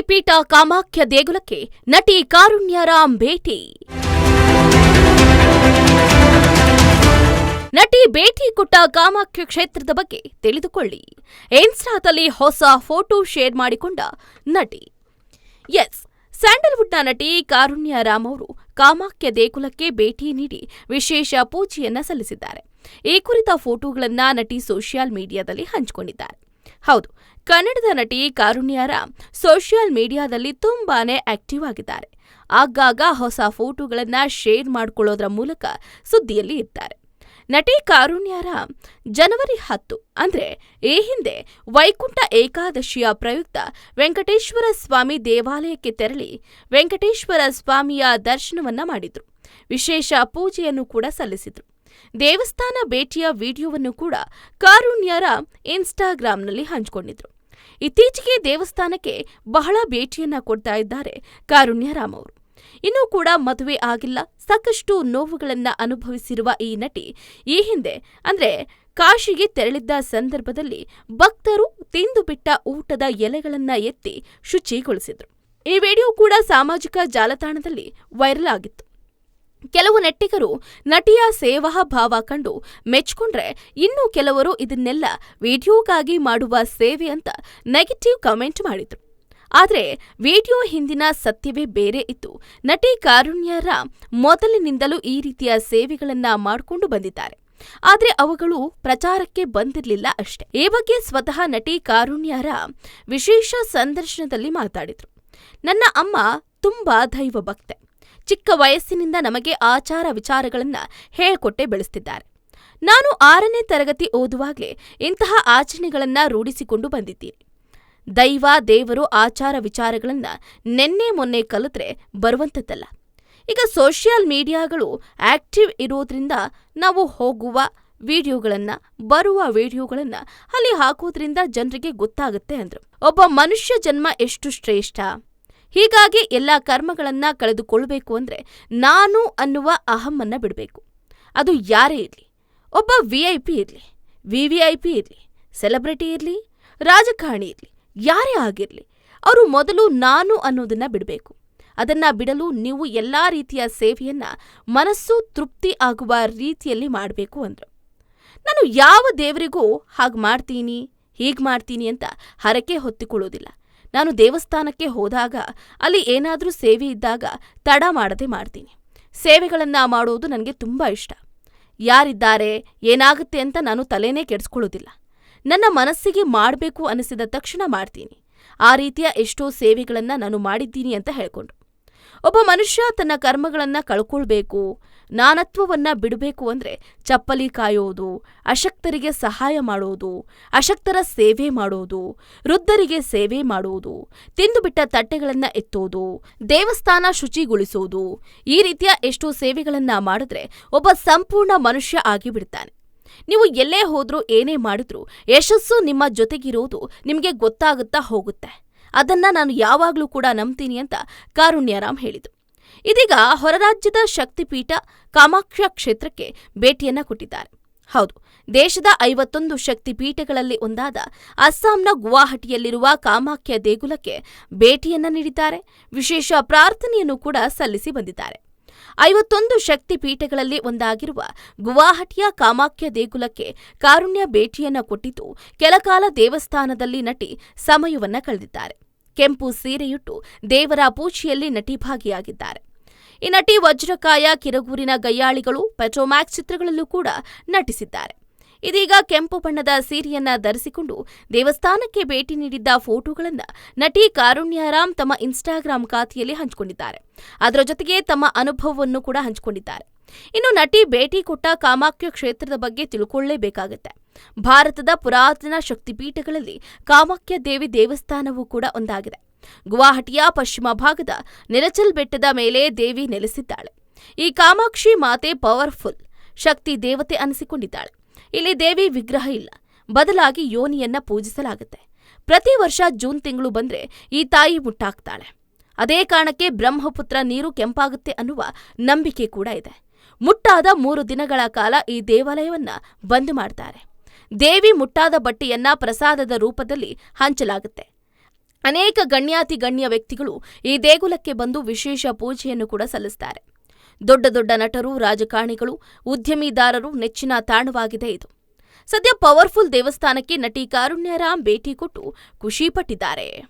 ಶಕ್ತಿಪೀಠ ಕಾಮಾಖ್ಯ ದೇಗುಲಕ್ಕೆ ನಟಿ ಕಾರುಣ್ಯರಾಮ್ ಭೇಟಿ. ನಟಿ ಭೇಟಿ ಕೊಟ್ಟ ಕಾಮಾಖ್ಯ ಕ್ಷೇತ್ರದ ಬಗ್ಗೆ ತಿಳಿದುಕೊಳ್ಳಿ. ಇನ್ಸ್ಟಾದಲ್ಲಿ ಹೊಸ ಫೋಟೋ ಶೇರ್ ಮಾಡಿಕೊಂಡ ನಟಿ. ಎಸ್, ಸ್ಯಾಂಡಲ್ವುಡ್ನ ನಟಿ ಕಾರುಣ್ಯ ರಾಮ್ ಅವರು ಕಾಮಾಖ್ಯ ದೇಗುಲಕ್ಕೆ ಭೇಟಿ ನೀಡಿ ವಿಶೇಷ ಪೂಜೆಯನ್ನ ಸಲ್ಲಿಸಿದ್ದಾರೆ. ಈ ಕುರಿತ ಫೋಟೋಗಳನ್ನ ನಟಿ ಸೋಷಿಯಲ್ ಮೀಡಿಯಾದಲ್ಲಿ ಹಂಚಿಕೊಂಡಿದ್ದಾರೆ. ಹೌದು, ಕನ್ನಡದ ನಟಿ ಕಾರುಣ್ಯ ರಾಮ್ ಸೋಷಿಯಲ್ ಮೀಡಿಯಾದಲ್ಲಿ ತುಂಬಾನೇ ಆಕ್ಟಿವ್ ಆಗಿದ್ದಾರೆ. ಆಗಾಗ ಹೊಸ ಫೋಟೋಗಳನ್ನ ಶೇರ್ ಮಾಡಿಕೊಳ್ಳೋದ್ರ ಮೂಲಕ ಸುದ್ದಿಯಲ್ಲಿ ಇದ್ದಾರೆ ನಟಿ ಕಾರುಣ್ಯಾರ ಜನವರಿ ಹತ್ತು, ಅಂದ್ರೆ ಈ ಹಿಂದೆ ವೈಕುಂಠ ಏಕಾದಶಿಯ ಪ್ರಯುಕ್ತ ವೆಂಕಟೇಶ್ವರ ಸ್ವಾಮಿ ದೇವಾಲಯಕ್ಕೆ ತೆರಳಿ ವೆಂಕಟೇಶ್ವರ ಸ್ವಾಮಿಯ ದರ್ಶನವನ್ನ ಮಾಡಿದ್ರು. ವಿಶೇಷ ಪೂಜೆಯನ್ನು ಕೂಡ ಸಲ್ಲಿಸಿದ್ರು. ದೇವಸ್ಥಾನ ಭೇಟಿಯ ವಿಡಿಯೋವನ್ನು ಕೂಡ ಕಾರುಣ್ಯರ ಇನ್ಸ್ಟಾಗ್ರಾಂನಲ್ಲಿ ಹಂಚಿಕೊಂಡಿದ್ರು. ಇತ್ತೀಚೆಗೆ ದೇವಸ್ಥಾನಕ್ಕೆ ಬಹಳ ಭೇಟಿಯನ್ನ ಕೊಡ್ತಾ ಇದ್ದಾರೆ ಕಾರುಣ್ಯರಾಮ್ ಅವರು. ಇನ್ನೂ ಕೂಡ ಮದುವೆ ಆಗಿಲ್ಲ. ಸಾಕಷ್ಟು ನೋವುಗಳನ್ನ ಅನುಭವಿಸಿರುವ ಈ ನಟಿ ಈ ಹಿಂದೆ ಅಂದ್ರೆ ಕಾಶಿಗೆ ತೆರಳಿದ್ದ ಸಂದರ್ಭದಲ್ಲಿ ಭಕ್ತರು ತಿಂದು ಬಿಟ್ಟ ಊಟದ ಎಲೆಗಳನ್ನ ಎತ್ತಿ ಶುಚಿಗೊಳಿಸಿದ್ರು. ಈ ವಿಡಿಯೋ ಕೂಡ ಸಾಮಾಜಿಕ ಜಾಲತಾಣದಲ್ಲಿ ವೈರಲ್ ಆಗಿತ್ತು. ಕೆಲವು ನೆಟ್ಟಿಗರು ನಟಿಯ ಸೇವಾ ಭಾವ ಕಂಡು ಮೆಚ್ಕೊಂಡ್ರೆ ಇನ್ನು ಕೆಲವರು ಇದನ್ನೆಲ್ಲ ವಿಡಿಯೋಗಾಗಿ ಮಾಡುವ ಸೇವೆ ಅಂತ ನೆಗೆಟಿವ್ ಕಮೆಂಟ್ ಮಾಡಿದ್ರು. ಆದರೆ ವಿಡಿಯೋ ಹಿಂದಿನ ಸತ್ಯವೇ ಬೇರೆ ಇತ್ತು. ನಟಿ ಕಾರುಣ್ಯರಾಮ್ ಮೊದಲಿನಿಂದಲೂ ಈ ರೀತಿಯ ಸೇವೆಗಳನ್ನ ಮಾಡಿಕೊಂಡು ಬಂದಿದ್ದಾರೆ. ಆದರೆ ಅವುಗಳು ಪ್ರಚಾರಕ್ಕೆ ಬಂದಿರಲಿಲ್ಲ ಅಷ್ಟೇ. ಈ ಬಗ್ಗೆ ಸ್ವತಃ ನಟಿ ಕಾರುಣ್ಯರಾಮ್ ವಿಶೇಷ ಸಂದರ್ಶನದಲ್ಲಿ ಮಾತಾಡಿದ್ರು. ನನ್ನ ಅಮ್ಮ ತುಂಬಾ ದೈವ ಭಕ್ತೆ ಚಿಕ್ಕ ವಯಸ್ಸಿನಿಂದ ನಮಗೆ ಆಚಾರ ವಿಚಾರಗಳನ್ನು ಹೇಳ್ಕೊಟ್ಟೆ ಬೆಳೆಸ್ತಿದ್ದಾರೆ. ನಾನು ಆರನೇ ತರಗತಿ ಓದುವಾಗಲೇ ಇಂತಹ ಆಚರಣೆಗಳನ್ನು ರೂಢಿಸಿಕೊಂಡು ಬಂದಿದ್ದೀನಿ. ದೈವ, ದೇವರು ಆಚಾರ ವಿಚಾರಗಳನ್ನು ನೆನ್ನೆ ಮೊನ್ನೆ ಕಲಿತ್ರೆ ಬರುವಂಥದ್ದಲ್ಲ. ಈಗ ಸೋಷಿಯಲ್ ಮೀಡಿಯಾಗಳು ಆಕ್ಟಿವ್ ಇರೋದ್ರಿಂದ ನಾವು ಹೋಗುವ ವಿಡಿಯೋಗಳನ್ನು, ಬರುವ ವಿಡಿಯೋಗಳನ್ನು ಅಲ್ಲಿ ಹಾಕೋದ್ರಿಂದ ಜನರಿಗೆ ಗೊತ್ತಾಗುತ್ತೆ ಅಂದ್ರು. ಒಬ್ಬ ಮನುಷ್ಯ ಜನ್ಮ ಎಷ್ಟು ಶ್ರೇಷ್ಠ? ಹೀಗಾಗಿ ಎಲ್ಲ ಕರ್ಮಗಳನ್ನ ಕಳೆದುಕೊಳ್ಬೇಕು ಅಂದ್ರೆ ನಾನು ಅನ್ನುವ ಅಹಮ್ಮನ್ನ ಬಿಡಬೇಕು. ಅದು ಯಾರೇ ಇರಲಿ, ಒಬ್ಬ ವಿ ಐ ಪಿ ಇರಲಿ ವಿ ವಿ ಐ ಪಿ ಇರಲಿ ಸೆಲೆಬ್ರಿಟಿ ಇರಲಿ, ರಾಜಕಾರಣಿ ಇರಲಿ, ಯಾರೇ ಆಗಿರಲಿ, ಅವರು ಮೊದಲು ನಾನು ಅನ್ನೋದನ್ನ ಬಿಡಬೇಕು. ಅದನ್ನ ಬಿಡಲು ನೀವು ಎಲ್ಲಾ ರೀತಿಯ ಸೇವೆಯನ್ನ ಮನಸ್ಸು ತೃಪ್ತಿ ಆಗುವ ರೀತಿಯಲ್ಲಿ ಮಾಡಬೇಕು ಅಂದ್ರು. ನಾನು ಯಾವ ದೇವರಿಗೂ ಹಾಗೆ ಮಾಡ್ತೀನಿ, ಹೀಗೆ ಮಾಡ್ತೀನಿ ಅಂತ ಹರಕೆ ಹೊತ್ತಿಕೊಳ್ಳೋದಿಲ್ಲ. ನಾನು ದೇವಸ್ಥಾನಕ್ಕೆ ಹೋದಾಗ ಅಲ್ಲಿ ಏನಾದರೂ ಸೇವೆ ಇದ್ದಾಗ ತಡ ಮಾಡದೆ ಮಾಡ್ತೀನಿ. ಸೇವೆಗಳನ್ನು ಮಾಡೋದು ನನಗೆ ತುಂಬ ಇಷ್ಟ. ಯಾರಿದ್ದಾರೆ, ಏನಾಗುತ್ತೆ ಅಂತ ನಾನು ತಲೆನೇ ಕೆಡಿಸ್ಕೊಳ್ಳೋದಿಲ್ಲ. ನನ್ನ ಮನಸ್ಸಿಗೆ ಮಾಡಬೇಕು ಅನಿಸಿದ ತಕ್ಷಣ ಮಾಡ್ತೀನಿ. ಆ ರೀತಿಯ ಎಷ್ಟೋ ಸೇವೆಗಳನ್ನು ನಾನು ಮಾಡಿದ್ದೀನಿ ಅಂತ ಹೇಳ್ಕೊಂಡ್ರು ಒಬ್ಬ ಮನುಷ್ಯ ತನ್ನ ಕರ್ಮಗಳನ್ನು ಕಳ್ಕೊಳ್ಬೇಕು ನಾನತ್ವವನ್ನ ಬಿಡಬೇಕು ಅಂದ್ರೆ ಚಪ್ಪಲಿ ಕಾಯೋದು, ಅಶಕ್ತರಿಗೆ ಸಹಾಯ ಮಾಡೋದು, ಅಶಕ್ತರ ಸೇವೆ ಮಾಡೋದು, ವೃದ್ಧರಿಗೆ ಸೇವೆ ಮಾಡೋದು, ತಿಂದುಬಿಟ್ಟ ತಟ್ಟೆಗಳನ್ನ ಎತ್ತೋದು, ದೇವಸ್ಥಾನ ಶುಚಿಗೊಳಿಸೋದು, ಈ ರೀತಿಯ ಎಷ್ಟೋ ಸೇವೆಗಳನ್ನ ಮಾಡಿದ್ರೆ ಒಬ್ಬ ಸಂಪೂರ್ಣ ಮನುಷ್ಯ ಆಗಿಬಿಡ್ತಾನೆ. ನೀವು ಎಲ್ಲೇ ಹೋದ್ರೂ ಏನೇ ಮಾಡಿದ್ರೂ ಯಶಸ್ಸು ನಿಮ್ಮ ಜೊತೆಗಿರೋದು ನಿಮಗೆ ಗೊತ್ತಾಗುತ್ತಾ ಹೋಗುತ್ತೆ. ಅದನ್ನ ನಾನು ಯಾವಾಗಲೂ ಕೂಡ ನಂಬ್ತೀನಿ ಅಂತ ಕಾರುಣ್ಯರಾಮ್ ಹೇಳಿತು ಇದೀಗ ಹೊರರಾಜ್ಯದ ಶಕ್ತಿಪೀಠ ಕಾಮಾಕ್ಷ ಕ್ಷೇತ್ರಕ್ಕೆ ಭೇಟಿಯನ್ನ ಕೊಟ್ಟಿದ್ದಾರೆ. ಹೌದು, ದೇಶದ ಐವತ್ತೊಂದು ಶಕ್ತಿಪೀಠಗಳಲ್ಲಿ ಒಂದಾದ ಅಸ್ಸಾಂನ ಗುವಾಹಟಿಯಲ್ಲಿರುವ ಕಾಮಾಖ್ಯ ದೇಗುಲಕ್ಕೆ ಭೇಟಿಯನ್ನ ನೀಡಿದ್ದಾರೆ. ವಿಶೇಷ ಪ್ರಾರ್ಥನೆಯನ್ನು ಕೂಡ ಸಲ್ಲಿಸಿ ಬಂದಿದ್ದಾರೆ. ಐವತ್ತೊಂದು ಶಕ್ತಿಪೀಠಗಳಲ್ಲಿ ಒಂದಾಗಿರುವ ಗುವಾಹಟಿಯ ಕಾಮಾಖ್ಯ ದೇಗುಲಕ್ಕೆ ಕಾರುಣ್ಯ ಭೇಟಿಯನ್ನ ಕೊಟ್ಟಿದ್ದು ಕೆಲಕಾಲ ದೇವಸ್ಥಾನದಲ್ಲಿ ನಟಿ ಸಮಯವನ್ನ ಕಳೆದಿದ್ದಾರೆ. ಕೆಂಪು ಸೀರೆಯುಟ್ಟು ದೇವರ ಪೂಜೆಯಲ್ಲಿ ನಟಿ ಭಾಗಿಯಾಗಿದ್ದಾರೆ. ಈ ನಟಿ ವಜ್ರಕಾಯ ಕಿರಗೂರಿನ ಗಯ್ಯಾಳಿಗಳು ಪೆಟ್ರೋಮ್ಯಾಕ್ಸ್ ಚಿತ್ರಗಳಲ್ಲೂ ಕೂಡ ನಟಿಸಿದ್ದಾರೆ. ಇದೀಗ ಕೆಂಪು ಬಣ್ಣದ ಸೀರೆಯನ್ನ ಧರಿಸಿಕೊಂಡು ದೇವಸ್ಥಾನಕ್ಕೆ ಭೇಟಿ ನೀಡಿದ್ದ ಫೋಟೋಗಳನ್ನು ನಟಿ ಕಾರುಣ್ಯರಾಮ್ ತಮ್ಮ ಇನ್ಸ್ಟಾಗ್ರಾಮ್ ಖಾತೆಯಲ್ಲಿ ಹಂಚಿಕೊಂಡಿದ್ದಾರೆ. ಅದರ ಜೊತೆಗೆ ತಮ್ಮ ಅನುಭವವನ್ನು ಕೂಡ ಹಂಚಿಕೊಂಡಿದ್ದಾರೆ. ಇನ್ನು ನಟಿ ಭೇಟಿ ಕೊಟ್ಟ ಕಾಮಾಖ್ಯ ಕ್ಷೇತ್ರದ ಬಗ್ಗೆ ತಿಳ್ಕೊಳ್ಳೇಬೇಕಾಗತ್ತೆ. ಭಾರತದ ಪುರಾತನ ಶಕ್ತಿಪೀಠಗಳಲ್ಲಿ ಕಾಮಾಖ್ಯ ದೇವಿ ದೇವಸ್ಥಾನವೂ ಕೂಡ ಒಂದಾಗಿದೆ. ಗುವಾಹಟಿಯ ಪಶ್ಚಿಮ ಭಾಗದ ನೆಲಚಲ್ ಬೆಟ್ಟದ ಮೇಲೆ ದೇವಿ ನೆಲೆಸಿದ್ದಾಳೆ. ಈ ಕಾಮಾಕ್ಷಿ ಮಾತೆ ಪವರ್ಫುಲ್, ಶಕ್ತಿ ದೇವತೆ ಅನಿಸಿಕೊಂಡಿದ್ದಾಳೆ. ಇಲ್ಲಿ ದೇವಿ ವಿಗ್ರಹ ಇಲ್ಲ. ಬದಲಾಗಿ ಯೋನಿಯನ್ನ ಪೂಜಿಸಲಾಗುತ್ತೆ. ಪ್ರತಿ ವರ್ಷ ಜೂನ್ ತಿಂಗಳು ಬಂದ್ರೆ ಈ ತಾಯಿ ಮುಟ್ಟಾಕ್ತಾಳೆ ಅದೇ ಕಾರಣಕ್ಕೆ ಬ್ರಹ್ಮಪುತ್ರ ನೀರು ಕೆಂಪಾಗುತ್ತೆ ಅನ್ನುವ ನಂಬಿಕೆ ಕೂಡ ಇದೆ. ಮುಟ್ಟಾದ ಮೂರು ದಿನಗಳ ಕಾಲ ಈ ದೇವಾಲಯವನ್ನ ಬಂದ್ ಮಾಡ್ತಾರೆ. ದೇವಿ ಮುಟ್ಟಾದ ಬಟ್ಟೆಯನ್ನ ಪ್ರಸಾದದ ರೂಪದಲ್ಲಿ ಹಂಚಲಾಗುತ್ತೆ. ಅನೇಕ ಗಣ್ಯಾತಿ ಗಣ್ಯ ವ್ಯಕ್ತಿಗಳು ಈ ದೇಗುಲಕ್ಕೆ ಬಂದು ವಿಶೇಷ ಪೂಜೆಯನ್ನು ಕೂಡ ಸಲ್ಲಿಸುತ್ತಾರೆ ದೊಡ್ಡ ದೊಡ್ಡ ನಟರು, ರಾಜಕಾರಣಿಗಳು, ಉದ್ಯಮಿದಾರರು ನೆಚ್ಚಿನ ತಾಣವಾಗಿದೆ ಇದು. ಸದ್ಯ ಪವರ್ಫುಲ್ ದೇವಸ್ಥಾನಕ್ಕೆ ನಟಿ ಕಾರುಣ್ಯರಾಮ್ ಭೇಟಿ ಕೊಟ್ಟು ಖುಷಿ ಪಟ್ಟಿದ್ದಾರೆ.